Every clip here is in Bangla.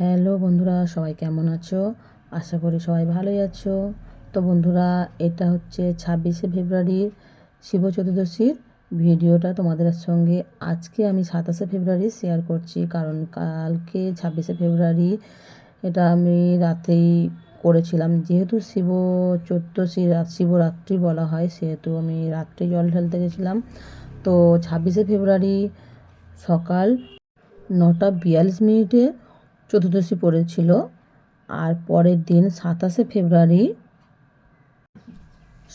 হ্যালো বন্ধুরা, সবাই কেমন আছো? আশা করি সবাই ভালোই আছো। তো বন্ধুরা, এটা হচ্ছে ছাব্বিশে ফেব্রুয়ারি শিব চতুর্দশীর ভিডিওটা তোমাদের সঙ্গে আজকে আমি সাতাশে ফেব্রুয়ারি শেয়ার করছি। কারণ কালকে ছাব্বিশে ফেব্রুয়ারি এটা আমি রাতেই করেছিলাম। যেহেতু শিব চতুর্দশী রাত শিবরাত্রি বলা হয়, সেহেতু আমি রাত্রে জল ঢালতে গেছিলাম। তো ছাব্বিশে ফেব্রুয়ারি সকাল নটা বিয়াল্লিশ মিনিটে চতুর্দশী পড়েছিল। আর পরের দিন সাতাশে ফেব্রুয়ারি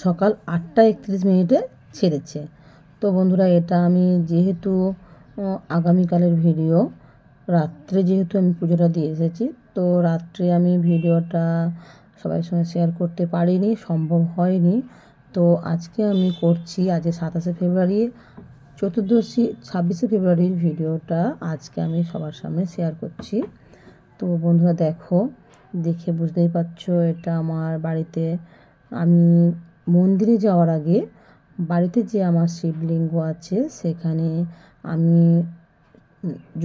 সকাল আটটা একত্রিশ মিনিটে ছেড়েছে। তো বন্ধুরা, এটা আমি যেহেতু আগামীকালের ভিডিও, রাত্রে যেহেতু আমি পুজোটা দিয়ে এসেছি, তো রাত্রে আমি ভিডিওটা সবাই সঙ্গে শেয়ার করতে পারিনি, সম্ভব হয়নি। তো আজকে আমি করছি, আজ সাতাশে ফেব্রুয়ারি, চতুর্দশী, ছাব্বিশে ফেব্রুয়ারির ভিডিওটা আজকে আমি সবার সামনে শেয়ার করছি। তো বন্ধুরা দেখো, দেখে বুঝতেই পারছ এটা আমার বাড়িতে। আমি মন্দিরে যাওয়ার আগে বাড়িতে যে আমার শিবলিঙ্গ আছে, সেখানে আমি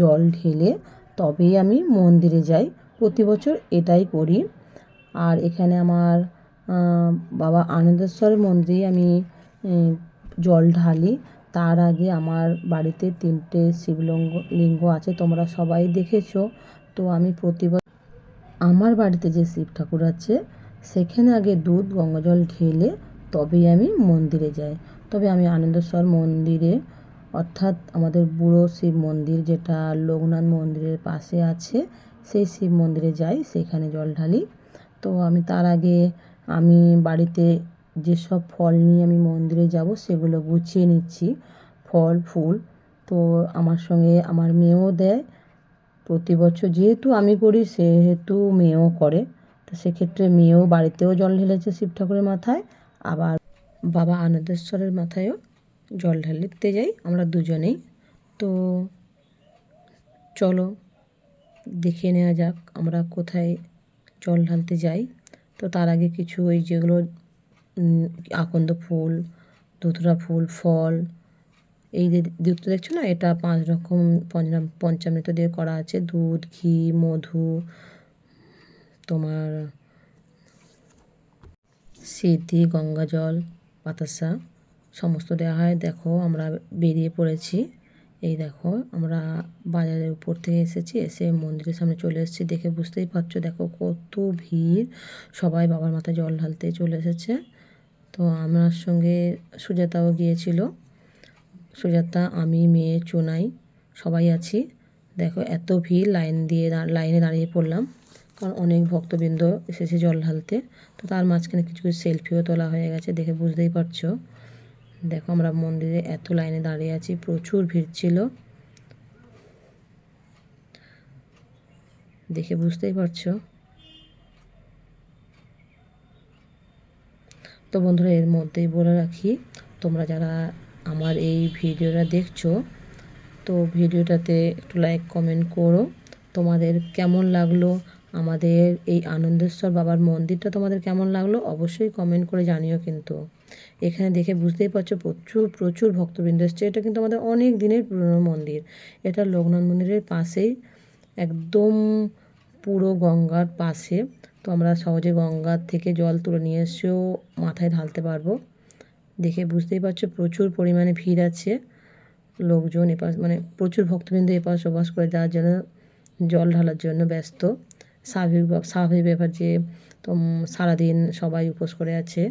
জল ঢেলে তবেই আমি মন্দিরে যাই। প্রতি বছর এটাই করি। আর এখানে আমার বাবা আনন্দেশ্বরের মন্দিরে আমি জল ঢালি। তার আগে আমার বাড়িতে তিনটে শিবলিঙ্গ, লিঙ্গ আছে, তোমরা সবাই দেখেছ। তো আমি প্রতি আমার বাড়িতে যে শিব ঠাকুর আছে, সেখানে আগে দুধ গঙ্গা জল ঢেলে তবেই আমি মন্দিরে যাই। তবে আমি আনন্দেশ্বর মন্দিরে, অর্থাৎ আমাদের বুড়ো শিব মন্দির যেটা লোকনাথ মন্দিরের পাশে আছে, সেই শিব মন্দিরে যাই, সেখানে জল ঢালি। তো আমি তার আগে আমি বাড়িতে যেসব ফল নিয়ে আমি মন্দিরে যাব, সেগুলো গুছিয়ে নিচ্ছি, ফল, ফুল। তো আমার সঙ্গে আমার মেয়েও দেয় প্রতি বছর যেহেতু আমি করি, সেহেতু মেয়েও করে। তো সেক্ষেত্রে মেয়েও বাড়িতেও জল ঢেলেছে শিব ঠাকুরের মাথায়, আবার বাবা আনন্দেশ্বরের মাথায়ও জল ঢালতে যাই, আমরা দুজনেই। তো চলো, দেখে নেওয়া যাক আমরা কোথায় জল ঢালতে যাই। তো তার আগে কিছু ওই যেগুলো আকন্দ ফুল ধুতরা ফুল, ফল এই যে দুধ দেখছ না? এটা পাঁচ রকম পঞ্চাম, পঞ্চামৃত দিয়ে করা আছে। দুধ, ঘি, মধু, তোমার সিদ্ধি, গঙ্গা জল, বাতাসা, সমস্ত দেওয়া হয়। দেখো, আমরা বেরিয়ে পড়েছি। এই দেখো, আমরা বাজারের উপর থেকে এসেছি। এসে মন্দিরের সামনে চলে এসেছি। দেখে বুঝতেই পারছ, দেখো কত ভিড়। সবাই বাবার মাথায় জল ঢালতে চলে এসেছে। তো আমার সঙ্গে সুজাতাও গিয়েছিল। সুজাতা, আমি, মেয়ে, চুনাই, সবাই আছি। দেখো, এত ভিড়, লাইন দিয়ে লাইনে দাঁড়িয়ে পড়লাম। কারণ অনেক ভক্তবৃন্দ এসেছে জল ঢালতে। তো তার মাঝখানে কিছু কিছু সেলফিও তোলা হয়ে গেছে, দেখে বুঝতেই পারছ। দেখো, আমরা মন্দিরে এত লাইনে দাঁড়িয়ে আছি, প্রচুর ভিড় ছিল। দেখে বুঝতেই পারছ। তো বন্ধুরা, এর মধ্যেই বলে রাখি, তোমরা যারা আমার এই ভিডিওটা দেখছ, তো ভিডিওটাতে একটু লাইক কমেন্ট করো। তোমাদের কেমন লাগল? আমাদের এই আনন্দেশ্বর বাবার মন্দিরটা তোমাদের কেমন লাগল? অবশ্যই কমেন্ট করে জানিও কিন্তু। এখানে দেখে বুঝতেই পারছ, প্রচুর প্রচুর ভক্তবৃন্দ এসছে। এটা কিন্তু আমাদের অনেক দিনের পুরনো মন্দির। এটা লোকনাথ মন্দিরের পাশেই, একদম পুরো গঙ্গার পাশে। তো আমরা সহজে গঙ্গার থেকে জল তুলে নিয়ে এসেও মাথায় ঢালতে পারব। দেখে বুঝতেই পারছ প্রচুর পরিমাণে ভিড় আছে। লোকজন এপাশ মানে প্রচুর ভক্তবৃন্দ এপাশ ওপাশ করে যাওয়ার জন্য জল ঢালার জন্য ব্যস্ত। স্বাভাবিক স্বাভাবিক ব্যাপার যে তো সারাদিন সবাই উপোস করে আছে।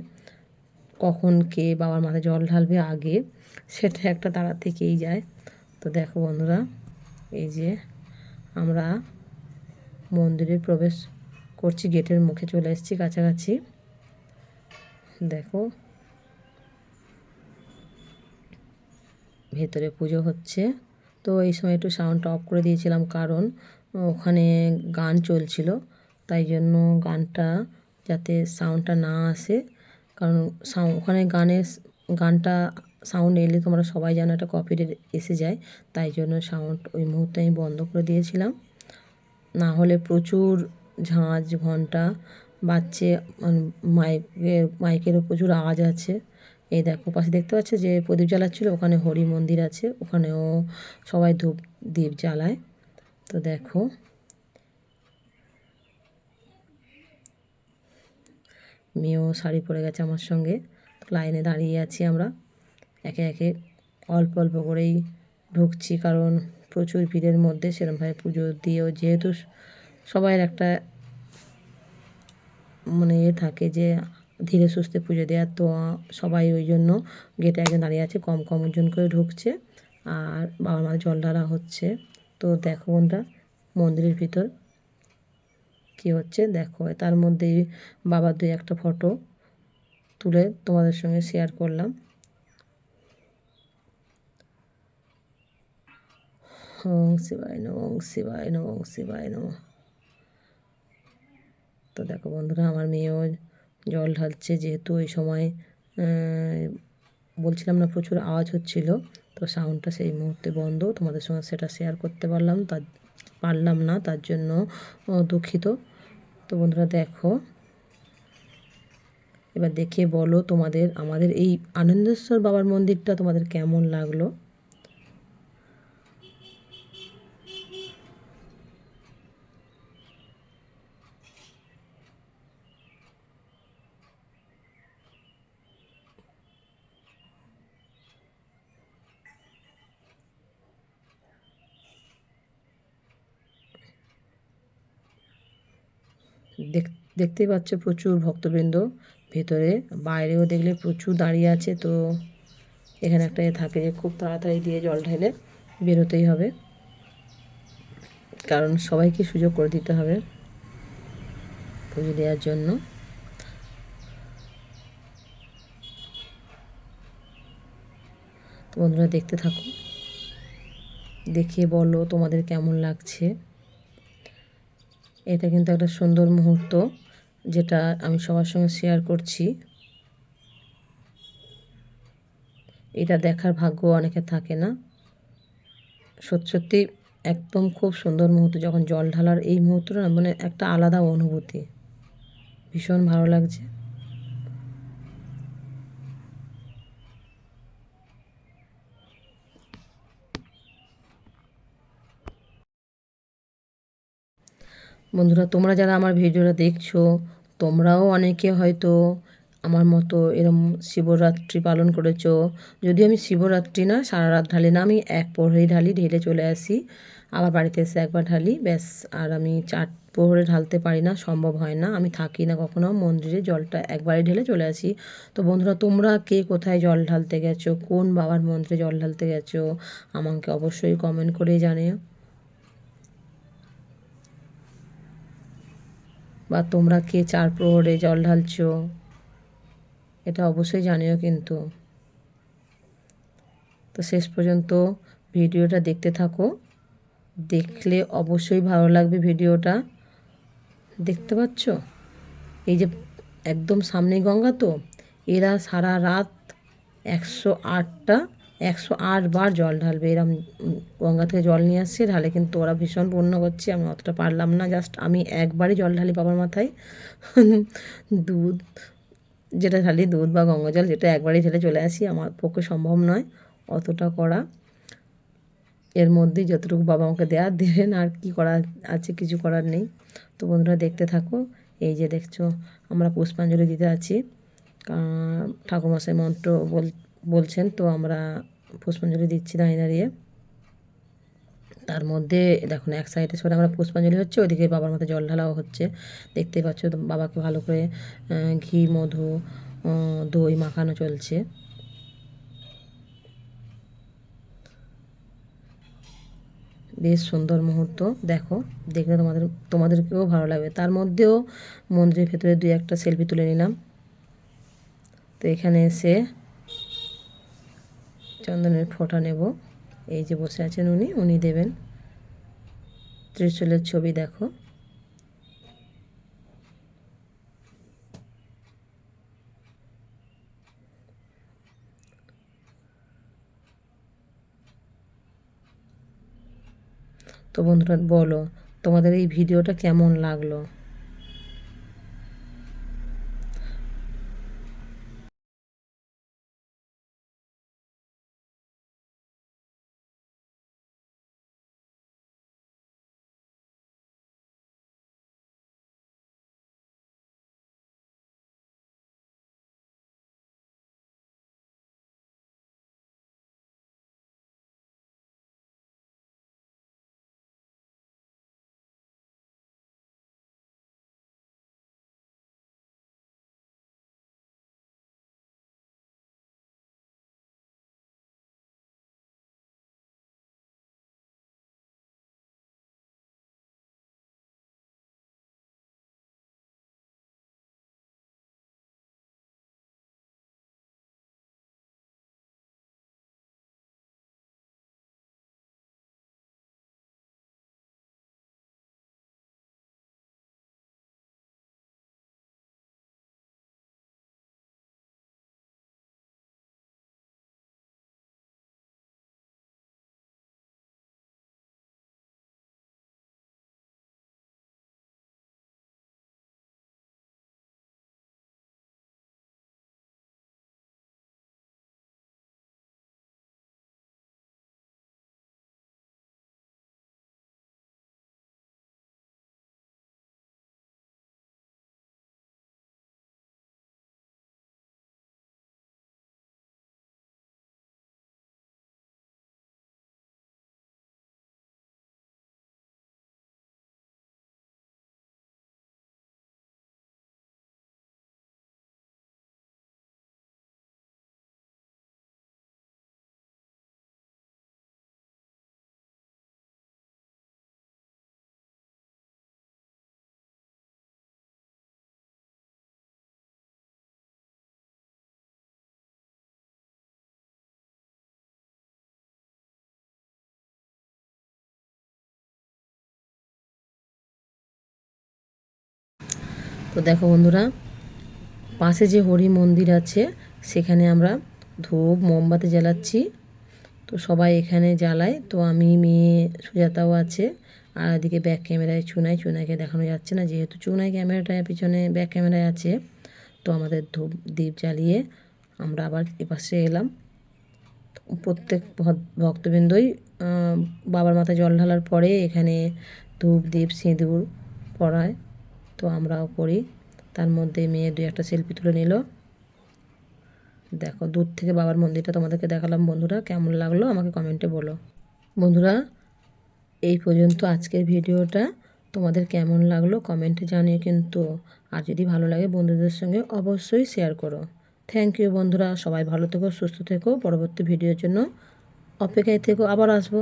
কখন কে বাবার মাথায় জল ঢালবে আগে, সেটা একটা তারা থেকেই যায়। তো দেখো বন্ধুরা, এই যে আমরা মন্দিরে প্রবেশ করছি, গেটের মুখে চলে এসেছি কাছাকাছি। দেখো ভেতরে পুজো হচ্ছে। তো এই সময় একটু সাউন্ডটা অফ করে দিয়েছিলাম কারণ ওখানে গান চলছিল। তাই জন্য গানটা যাতে সাউন্ডটা না আসে। কারণ ওখানে গানের গানটা সাউন্ড এলে তোমরা সবাই জানো একটা কপিরেট এসে যায়। তাই জন্য সাউন্ড ওই মুহূর্তে আমি বন্ধ করে দিয়েছিলাম। না হলে প্রচুর ঝাঁঝ ঘণ্টা বাজছে মাইকের মাইকেরও প্রচুর আওয়াজ আছে। এই দেখো, পাশে দেখতে পাচ্ছ যে প্রদীপ জ্বালাচ্ছিল, ওখানে হরি মন্দির আছে, ওখানেও সবাই ধূপ দ্বীপ জ্বালায়। তো দেখো, মেয়েও শাড়ি পরে গেছে আমার সঙ্গে লাইনে দাঁড়িয়ে আছি আমরা। একে একে অল্প অল্প করেই ঢুকছি, কারণ প্রচুর ভিড়ের মধ্যে সেরমভাবে পুজো দিয়েও যেহেতু সবাই একটা মানে এ থাকে যে ধীরে সুস্থে পুজো দেওয়ার তো সবাই ওই জন্য গেটে একজন দাঁড়িয়ে আছে, কম কম ওজন করে ঢুকছে। আর বাবার মাথায় জল ঢালা হচ্ছে। তো দেখো বন্ধুরা, মন্দিরের ভিতর কী হচ্ছে দেখো। তার মধ্যেই বাবার দুই একটা ফটো তুলে তোমাদের সঙ্গে শেয়ার করলাম। ওং শিবায় নম, ওং শিবায় নম, ওং শিবায় নম। তো দেখো বন্ধুরা, আমার মেয়েও জল ঢালছে যেহেতু ওই সময় বলছিলাম না প্রচুর আওয়াজ হচ্ছিল, তো সাউন্ডটা সেই মুহূর্তে বন্ধ। তোমাদের সঙ্গে সেটা শেয়ার করতে পারলাম, তার, পারলাম না, তার জন্য দুঃখিত। তো বন্ধুরা দেখো, এবার দেখে বলো তোমাদের, আমাদের এই আনন্দেশ্বর বাবার মন্দিরটা তোমাদের কেমন লাগল দেখ দেখতেই পাচ্ছ প্রচুর ভক্তবৃন্দ। ভেতরে বাইরেও দেখলে প্রচুর দাঁড়িয়ে আছে, তো এখানে একটা থাকে যে খুব তাড়াতাড়ি দিয়ে জল ঢেলে বেরোতেই হবে। কারণ সবাইকে সুযোগ করে দিতে হবে পুজো দেওয়ার জন্য। বন্ধুরা দেখতে থাকো, দেখে বলো তোমাদের কেমন লাগছে। এটা কিন্তু একটা সুন্দর মুহূর্ত যেটা আমি সবার সঙ্গে শেয়ার করছি। এটা দেখার ভাগ্য অনেকে থাকে না। সত্যি সত্যি একদম খুব সুন্দর মুহূর্ত যখন জল ঢালার এই মুহূর্তটা মানে একটা আলাদা অনুভূতি। ভীষণ ভালো লাগছে। বন্ধুরা, তোমরা যারা আমার ভিডিওটা দেখছ, তোমরাও অনেকে হয়তো আমার মতো এরম শিবরাত্রি পালন করেছ। যদি আমি শিবরাত্রি না, সারা রাত ঢালি না, আমি এক প্রহরেই ঢালি, ঢেলে চলে আসি। আবার বাড়িতে এসে একবার ঢালি, ব্যাস, আর আমি চার প্রহরে ঢালতে পারি না, সম্ভব হয় না। আমি থাকি না কখনো, মন্দিরে জলটা একবারে ঢেলে চলে আসি। তো বন্ধুরা, তোমরা কে কোথায় জল ঢালতে গেছো, কোন বাবার মন্দিরে জল ঢালতে গেছো, আমাকে অবশ্যই কমেন্ট করে জানিও। বা তোমরা কে চার প্রহরে জল ঢালছো? এটা অবশ্যই জানিও কিন্তু। তো শেষ পর্যন্ত ভিডিওটা দেখতে থাকো। দেখলে অবশ্যই ভালো লাগবে ভিডিওটা। দেখতে পাচ্ছ? এই যে একদম সামনে গঙ্গা তো? এরা সারা রাত একশো আটটা একশো আট বার জল ঢালবে। এরম গঙ্গা থেকে জল নিয়ে আসছে, ঢালে কিন্তু ওরা ভীষণ পূর্ণ করছে। আমি অতটা পারলাম না, জাস্ট আমি একবারই জল ঢালি বাবার মাথায়। দুধ, যেটা ঢালি দুধ বা গঙ্গা জল, যেটা একবারই ঢেলে চলে আসি, আমার পক্ষে সম্ভব নয় অতটা করা। এর মধ্যেই যতটুকু বাবা আমাকে দেওয়ার দেবেন, আর কি করা আছে কিছু করার নেই। তো বন্ধুরা, দেখতে থাকো। এই যে দেখছ, আমরা পুষ্পাঞ্জলি দিতে আছি। ঠাকুরমশাই মন্ত্র বল, বলছেন, তো আমরা পুষ্পাঞ্জলি দিচ্ছি দাঁড়িয়ে দাঁড়িয়ে তার মধ্যে দেখুন, এক সাইডে সরে আমরা পুষ্পাঞ্জলি হচ্ছে, ওইদিকে বাবার মাথায় জল ঢালাও হচ্ছে। দেখতেই পাচ্ছ বাবাকে ভালো করে ঘি, মধু দই মাখানো চলছে। বেশ সুন্দর মুহূর্ত, দেখো, দেখলে তোমাদের, তোমাদেরকেও ভালো লাগবে। তার মধ্যেও মন্দিরের ভেতরে দুই একটা সেলফি তুলে নিলাম। তো এখানে এসে চন্দনের ফোঁটা নেব। এই যে বসে আছেন উনি উনি দেবেন। ত্রিশূলের ছবি দেখো। তো বন্ধুরা, বলো তোমাদের এই ভিডিওটা কেমন লাগল? তো দেখো বন্ধুরা, পাশে যে হরি মন্দির আছে, সেখানে আমরা ধূপ মোমবাতি জ্বালাচ্ছি। তো সবাই এখানে জ্বালায়। তো আমি, মেয়ে সুজাতাও আছে, আর এদিকে ব্যাক ক্যামেরায় চুনাই। চুনাইকে দেখানো যাচ্ছে না, যেহেতু চুনাই ক্যামেরাটা পিছনে ব্যাক ক্যামেরায় আছে। তো আমাদের ধূপ দ্বীপ জ্বালিয়ে আমরা আবার এপাশে এলাম। প্রত্যেক ভক্তবৃন্দই বাবার মাথায় জল ঢালার পরে এখানে ধূপ দ্বীপ সিঁদুর পড়ায় তো আমরাও করি। তার মধ্যে মেয়ে দু একটা সেলফি তুলে নিল। দেখো, দূর থেকে বাবার মন্দিরটা তোমাদেরকে দেখালাম। বন্ধুরা, কেমন লাগল আমাকে কমেন্টে বলো। বন্ধুরা, এই পর্যন্ত আজকের ভিডিওটা। তোমাদের কেমন লাগল কমেন্টে জানিয়ে কিন্তু। আর যদি ভালো লাগে বন্ধুদের সঙ্গে অবশ্যই শেয়ার করো। থ্যাংক ইউ বন্ধুরা, সবাই ভালো থেকো, সুস্থ থেকো। পরবর্তী ভিডিওর জন্য অপেক্ষায় থেকো, আবার আসব।